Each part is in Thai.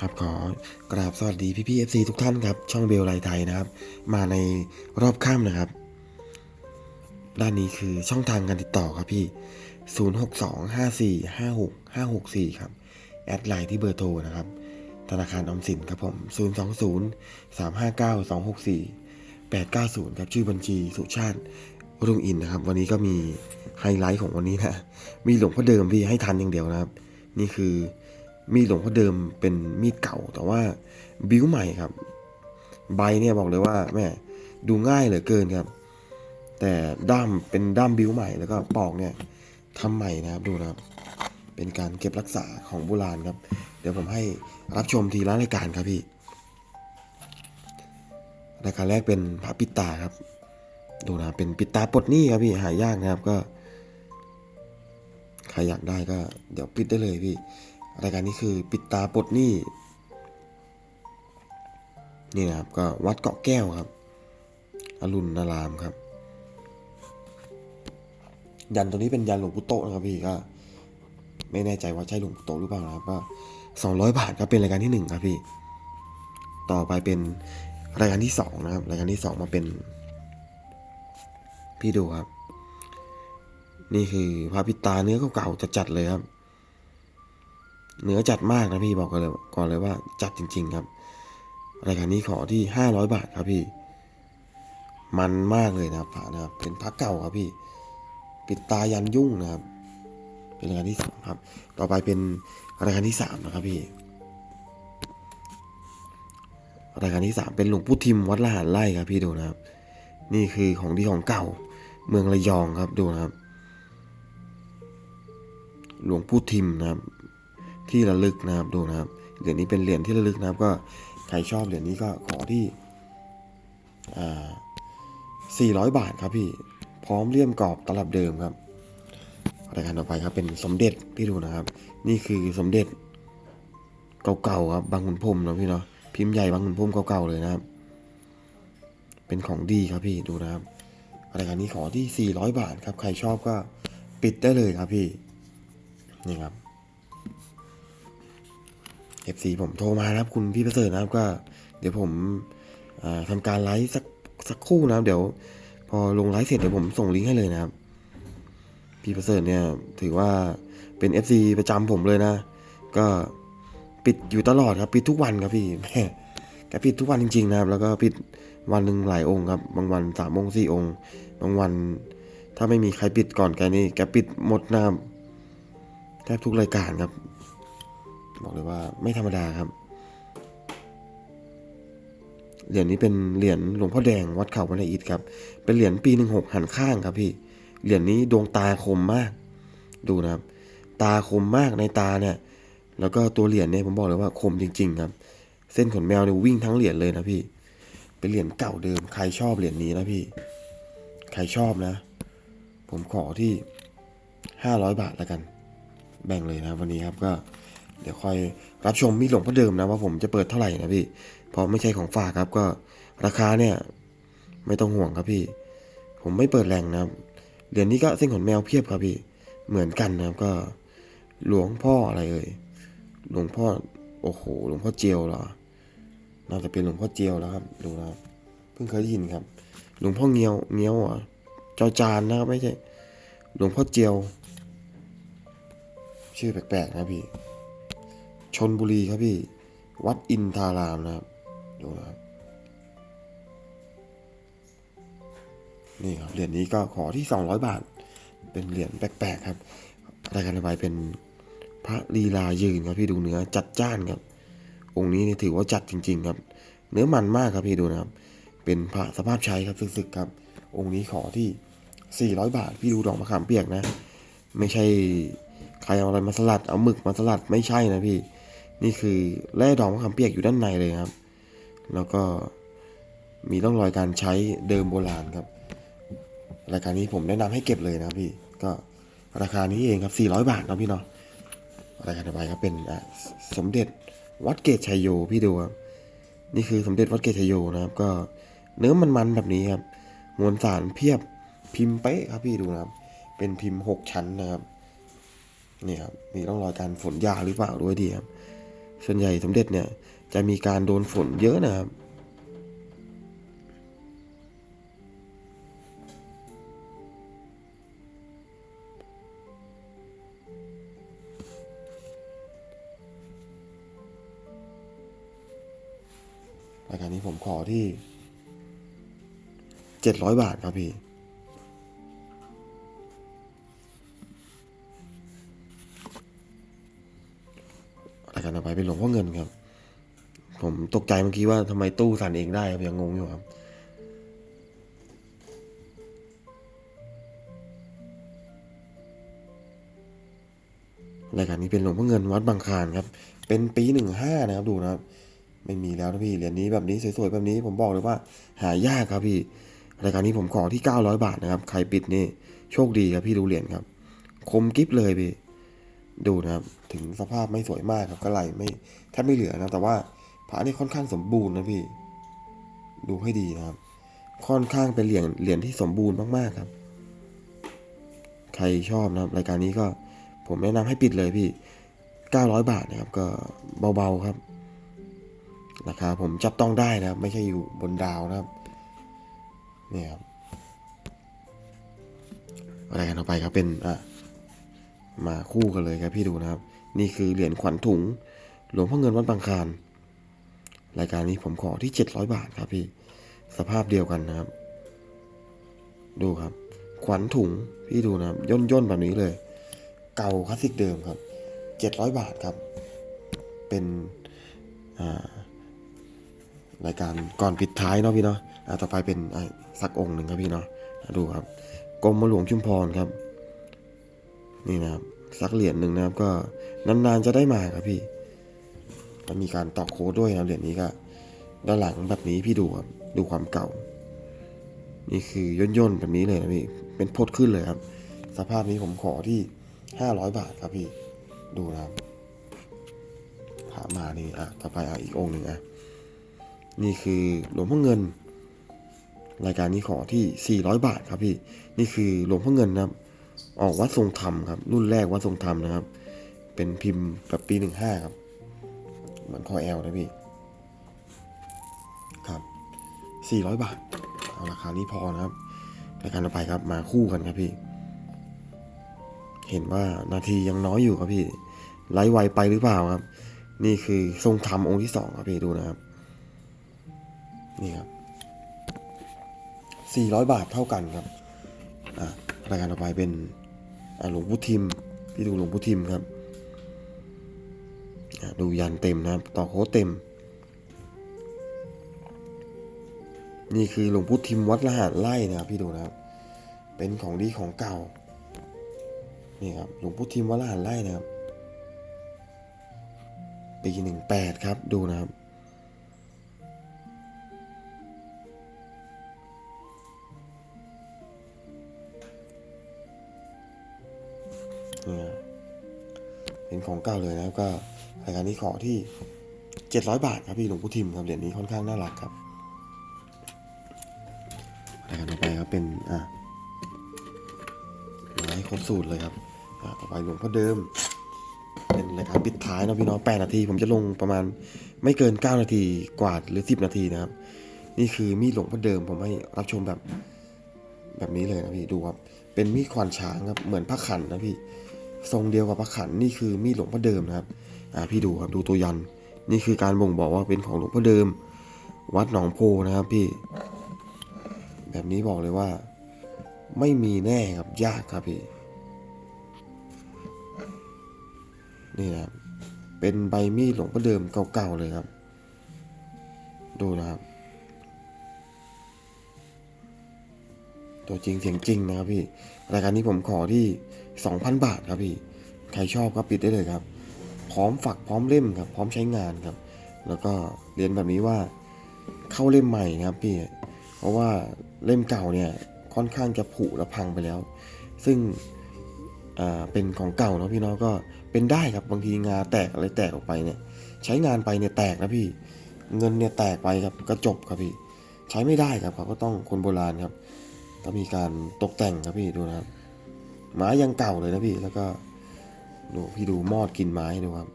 ครับขอกราบสวัสดีพี่พี่เอฟซีทุกท่านครับ ช่องเบลไลไทยนะครับ มาในรอบข้ามนะครับ ด้านนี้คือช่องทางการติดต่อครับพี่ 0625456564 ครับ แอดไลน์ที่เบอร์โทรนะครับ ธนาคารออมสินครับผม 020-359-264 890 ครับชื่อบัญชีสุชาติรุ่งอินนะครับ วันนี้ก็มีไฮไลท์ของวันนี้นะ มีหลวงพ่อเดิมพี่ให้ทันอย่างเดียวนะครับ นี่คือ มีดหลวงพ่อเดิมเป็นมีดเก่า แต่ว่าบิ้วใหม่ครับ ใบเนี่ยบอกเลยว่าแม่ดูง่ายเหลือเกินครับ แต่ด้ามเป็นด้ามบิ้วใหม่แล้วก็ปอกเนี่ยทำใหม่นะครับดูนะครับ เป็นการเก็บรักษาของโบราณครับ เดี๋ยวผมให้รับชมทีละรายการครับพี่รายการแรกเป็นพระปิตาครับ ดูนะเป็นปิตาปลดหนี้ครับพี่หายากนะครับก็ใครอยากได้ก็ เดี๋ยวปิดได้เลยพี่ รายการนี้คือปิดตาปลดหนี้นี่นะครับก็วัดเกาะแก้วครับ อรุณนารามครับ ยันตัวนี้เป็นยันหลวงปู่โตนะครับพี่ก็ ไม่แน่ใจว่าใช่หลวงปู่โตหรือเปล่านะครับก็สองร้อยบาทครับเป็นรายการที่หนึ่งครับพี่ ต่อไปเป็นรายการที่สองนะครับ รายการที่สองมาเป็น พี่ดูครับ นี่คือพระปิตาเนื้อเก่าๆจัดๆเลยครับ เนื้อจัดมากนะพี่บอกกันเลยก่อนเลยว่าจัดจริง ๆครับ รายการนี้ขอที่ห้าร้อยบาทครับพี่ มันมากเลยนะครับพระนะครับ เป็นพระเก่าครับพี่ ปิดตายันยุ่งนะครับ เป็นรายการที่สองครับ ต่อไปเป็นรายการที่สามนะครับพี่ รายการที่สามเป็นหลวงปู่ทิมวัดละหารไร่ครับพี่ดูนะครับ นี่คือของดีของเก่า เมืองระยองครับดูนะครับ หลวงปู่ทิมนะครับ ที่ระลึกนะครับดูนะครับเหรียญนี้เป็นเหรียญที่ระลึกนะครับ ก็ใครชอบเหรียญนี้ก็ขอที่สี่ร้อยบาทครับพี่พร้อมเลี่ยมกรอบตลับเดิมครับรายการต่อไปครับเป็นสมเด็จพี่ดูนะครับ นี่คือสมเด็จเก่าๆครับบางขุนพรมนะพี่เนาะพิมพ์ใหญ่บางขุนพรมเก่าๆเลยนะครับ เป็นของดีครับพี่ดูนะครับรายการนี้ขอที่ 400 บาทครับ ใครชอบก็ปิดได้เลยครับพี่นี่ครับ FC ผมโทรมานะครับ คุณพี่ประเสริฐนะครับก็ เดี๋ยวผมอ่าทำการไลฟ์สักสักคู่นะครับ เดี๋ยว พอลงไลฟ์เสร็จเดี๋ยวผมส่งลิงก์ให้เลยนะครับ พี่ประเสริฐเนี่ยถือว่าเป็น FC ประจำผมเลยนะ ก็ปิดอยู่ตลอดครับ ปิดทุกวันครับพี่แม่แกปิดทุกวันจริงๆนะครับ แล้วก็ปิดวันหนึ่งหลายองค์ครับ บางวันสามองค์สี่องค์ บางวัน ถ้าไม่มีใครปิดก่อนแกนี่แกปิดหมดนะครับแทบทุกรายการครับ บอกเลยว่าไม่ธรรมดาครับ เหรียญนี้เป็นเหรียญหลวงพ่อแดงวัดเขาพระอิฐครับ เป็นเหรียญปีหนึ่งหกหันข้างครับพี่ เหรียญนี้ดวงตาคมมาก ดูนะครับ ตาคมมากในตาเนี่ย แล้วก็ตัวเหรียญเนี่ยผมบอกเลยว่าคมจริง ๆ ครับ เส้นขนแมวเนี่ยวิ่งทั้งเหรียญเลยนะพี่ เป็นเหรียญเก่าเดิม ใครชอบเหรียญนี้นะพี่ ใครชอบนะ ผมขอที่ห้าร้อยบาทแล้วกัน แบ่งเลยนะวันนี้ครับก็ เดี๋ยวคอยรับชมมีหลวงพ่อเดิมนะว่าผมจะเปิดเท่าไหร่นะพี่เพราะไม่ใช่ของฝากครับก็ราคาเนี่ย ไม่ต้องห่วงครับพี่ ผมไม่เปิดแรงนะครับเหรียญนี้ก็เส้นขนแมวเพียบครับพี่ เหมือนกันนะครับก็ หลวงพ่ออะไรเอ่ยหลวงพ่อโอ้โหหลวงพ่อเจียวเหรอน่าจะเป็นหลวงพ่อเจียวแล้วครับดูนะครับเพิ่งเคยได้ยินครับ หลวงพ่อเงียวเงียวอะจอจานนะครับไม่ใช่หลวงพ่อเจียว ชื่อแปลกๆนะพี่ ชนบุรีครับพี่ วัดอินทารามนะครับ ดูนะครับ นี่ครับ เหรียญนี้ก็ขอที่ 200 บาท เป็นเหรียญแปลกๆครับ รายการต่อไปเป็นพระลีลายืนครับพี่ดูเนื้อจัดจ้านครับ องค์นี้นี่ถือว่าจัดจริง ๆ ครับ เนื้อมันมากครับพี่ดูนะครับ เป็นพระสภาพใช้ครับสึกๆครับ องค์นี้ขอที่ 400 บาท พี่ดูดอกมะขามเปียกนะ ไม่ใช่ใครเอาอะไรมาสลัด เอาหมึกมาสลัดไม่ใช่นะพี่ นี่คือแร่ดอกมะขามเปียกอยู่ด้านในเลยครับ แล้วก็มีร่องรอยการใช้เดิมโบราณครับ รายการนี้ผมแนะนำให้เก็บเลยนะครับพี่ ก็ราคานี้เองครับ 400 บาทนะพี่เนาะ รายการต่อไปครับเป็นสมเด็จวัดเกตชัยโยพี่ดูครับ นี่คือสมเด็จวัดเกตชัยโยนะครับ ก็เนื้อมันๆแบบนี้ครับ มวลสารเพียบพิมพ์เป๊ะครับพี่ดูนะครับ เป็นพิมพ์หกชั้นนะครับ นี่ครับ มีร่องรอยการฝนยาหรือเปล่าด้วยดีครับ ส่วนใหญ่สมเด็จเนี่ยจะมีการโดนฝนเยอะนะครับรายการนี้ผมขอที่เจ็ดร้อยบาทครับพี่ ไปเป็นหลวงพ่อเงินครับ ผมตกใจเมื่อกี้ว่าทำไมตู้สั่นเองได้ครับยังงงอยู่ครับ รายการนี้เป็นหลวงพ่อเงินวัดบางคานครับ เป็นปีหนึ่งห้านะครับดูนะครับ ไม่มีแล้วนะพี่เหรียญนี้แบบนี้สวยๆแบบนี้ผมบอกเลยว่า หายากครับพี่รายการนี้ผมขอที่ 900 บาทนะครับ ใครปิดนี่โชคดีครับพี่ดูเหรียญครับ คมกิฟเลยพี่ ดูนะครับ ถึงสภาพไม่สวยมากครับก็ไหลไม่แทบไม่เหลือนะแต่ว่าพระนี่ค่อนข้างสมบูรณ์นะพี่ ดูให้ดีนะครับ ค่อนข้างเป็นเหรียญเหรียญที่สมบูรณ์มากๆครับ ใครชอบนะครับ รายการนี้ก็ผมแนะนำให้ปิดเลยพี่ 900 บาทนะครับ ก็เบาๆครับราคาผมจับต้องได้นะครับ ไม่ใช่อยู่บนดาวนะครับเนี่ยครับรายการต่อไปครับเป็นอะ มาคู่กันเลยครับพี่ดูนะครับ นี่คือเหรียญขวัญถุง หลวงพ่อเงินวัดบางคานรายการนี้ผมขอที่ 700 บาทครับพี่ สภาพเดียวกันนะครับ ดูครับ ขวัญถุงพี่ดูนะครับย่นย่นๆแบบนี้เลย เก่าคลาสสิกเดิมครับ 700 บาทครับ เป็นารายการก่อนปิดท้ายเนาะพี่เนาะต่อไปเป็นสักองค์หนึ่งครับพี่เนาะดูครับกรมหลวงชุมพรครับ นี่นะครับสักเหรียญหนึ่งนะครับก็นานๆจะได้มาครับพี่แล้วมีการตอกโค้ดด้วยนะเหรียญนี้ก็ด้านหลังแบบนี้พี่ดูครับดูความเก่า นี่คือย่นๆแบบนี้เลยนะพี่เป็นพดขึ้นเลยครับ สภาพนี้ผมขอที่ห้าร้อยบาทครับพี่ดูนะครับพามานี่อะต่อไปอะอีกองหนึ่งอะนี่คือหลวงพ่อเงิน รายการนี้ขอที่ 400 บาทครับพี่ นี่คือหลวงพ่อเงินนะครับ ออกวัดทรงธรรมครับ รุ่นแรกวัดทรงธรรมนะครับ เป็นพิมพ์แบบปี15ครับ เหมือนคอแอลนะพี่ ครับ400บาท เอาราคานี้พอนะครับรายการต่อไปครับ มาคู่กันครับพี่ เห็นว่านาทียังน้อยอยู่ครับพี่ไลฟ์ไวไปหรือเปล่าครับ นี่คือทรงธรรมองค์ที่สองครับพี่ดูนะครับ นี่ครับ400บาทเท่ากันครับ อ่า รายการต่อไปเป็นหลวงพุทิมพี่ดูหลวงพุทิมครับ ดูยันเต็มนะครับต่อโค้ดเต็ม นี่คือหลวงพุทิมวัดละหารไล่นะครับพี่ดูนะครับ เป็นของดีของเก่า นี่ครับหลวงพุทิมวัดละหารไล่นะครับ ปีหนึ่งแปดครับดูนะครับ เป็นของเก่าเลยนะครับก็รายการนี้ขอที่ 700 บาทครับพี่หลวงพุทิมครับเหรียญนี้ค่อนข้างน่ารักครับรายการต่อไปครับเป็นอะมาให้ครบสูตรเลยครับต่อไปหลวงพ่อเดิม เป็นรายการปิดท้ายนะพี่น้อง8นาที ผมจะลงประมาณไม่เกิน 9 นาทีกว่าหรือ 10 นาทีนะครับ นี่คือมีดหลวงพ่อเดิมผมให้รับชมแบบแบบนี้เลยนะพี่ดูครับเป็นมีดควานช้างครับเหมือนพระขันนะพี่ ทรงเดียวกับพระขันนี่คือมีดหลวงพ่อเดิมนะครับอ่าพี่ดูครับดูตัวยัน นี่คือการบ่งบอกว่าเป็นของหลวงพ่อเดิม วัดหนองโพนะครับพี่ แบบนี้บอกเลยว่า ไม่มีแน่ครับยากครับพี่นี่นะครับเป็นใบมีดหลวงพ่อเดิมเก่าๆเลยครับ ดูนะครับ ตัวจริงเสียงจริงนะครับพี่ รายการนี้ผมขอที่ 2,000 บาทครับพี่ ใครชอบก็ปิดได้เลยครับ พร้อมฝักพร้อมเล่มครับ พร้อมใช้งานครับ แล้วก็เรียนแบบนี้ว่าเข้าเล่มใหม่นะครับพี่ เพราะว่าเล่มเก่าเนี่ยค่อนข้างจะผุและพังไปแล้ว ซึ่งเป็นของเก่าเนาะพี่น้องก็เป็นได้ครับบางทีงาแตกอะไรแตกออกไปเนี่ย ใช้งานไปเนี่ยแตกนะพี่ เงินเนี่ยแตกไปครับก็จบครับพี่ ใช้ไม่ได้ครับเขาก็ต้องคนโบราณครับ ก็มีการตกแต่งครับพี่ดูนะครับไม้ยังเก่าเลยนะพี่แล้วก็ดูพี่ดูมอดกินไม้ดูครับ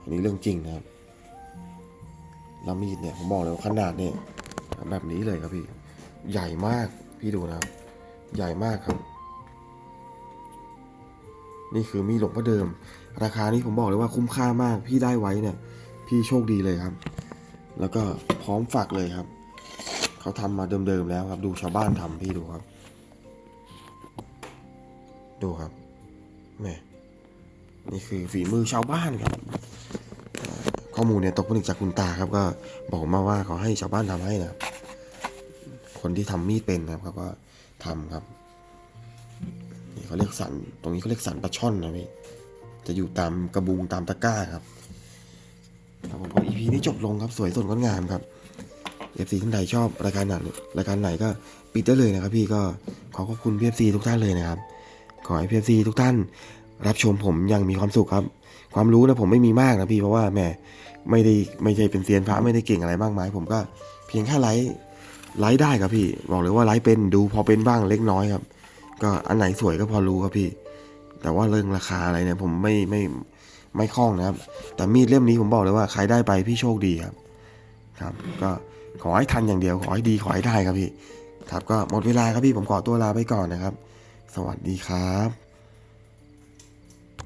อันนี้เรื่องจริงนะครับแล้วมีดเนี่ยผมบอกเลยว่าขนาดเนี่ยแบบนี้เลยครับพี่ ใหญ่มากพี่ดูนะครับ ใหญ่มากครับ นี่คือมีดหลวงพ่อเดิม ราคานี้ผมบอกเลยว่าคุ้มค่ามากพี่ได้ไว้เนี่ย พี่โชคดีเลยครับ แล้วก็พร้อมฝากเลยครับ เขาทำมาเดิมๆแล้วครับ ดูชาวบ้านทำพี่ดูครับ ดูครับแม่นี่คือฝีมือชาวบ้านครับ ข้อมูลเนี่ยตกผลึกจากคุณตาครับ ก็บอกมาว่าเขาให้ชาวบ้านทำให้นะครับ คนที่ทำมีดเป็นนะครับก็ทำครับนี่เขาเรียกสัน ตรงนี้เขาเรียกสันปลาช่อนนะพี่จะอยู่ตามกระบุงตามตะกร้าครับครับผมก็ EP นี้จบลงครับสวยสดงดงามครับ FC ท่านใดชอบรายการไหนรายการไหนก็ปิดได้เลยนะครับพี่ก็ขอขอบคุณพี่ FC ทุกท่านเลยนะครับ ขอให้พี่ FC ทุกท่าน รับชมผมอยังมีความสุขครับ ความรู้นะผมไม่มีมากนะพี่เพราะว่าแหมไม่ได้ไม่ใช่เป็นเซียนพระไม่ได้เก่งอะไรมากมาย ผมก็เพียงแค่ไลฟ์ไลฟ์ได้ครับพี่ บอกเลยว่าไลฟ์เป็นดูพอเป็นบ้างเล็กน้อยครับ ก็อันไหนสวยก็พอรู้ครับพี่ แต่ว่าเรื่องราคาอะไรเนี่ยผมไม่ไม่ไม่คล่องนะครับ แต่มีดเล่มนี้ผมบอกเลยว่าใครได้ไปพี่โชคดีครับ ครับ ก็ ขอให้ทันอย่างเดียวขอให้ดีขอให้ได้ครับพี่ ครับก็หมดเวลาครับพี่ผมขอตัวลาไปก่อนนะครับ สวัสดีครับ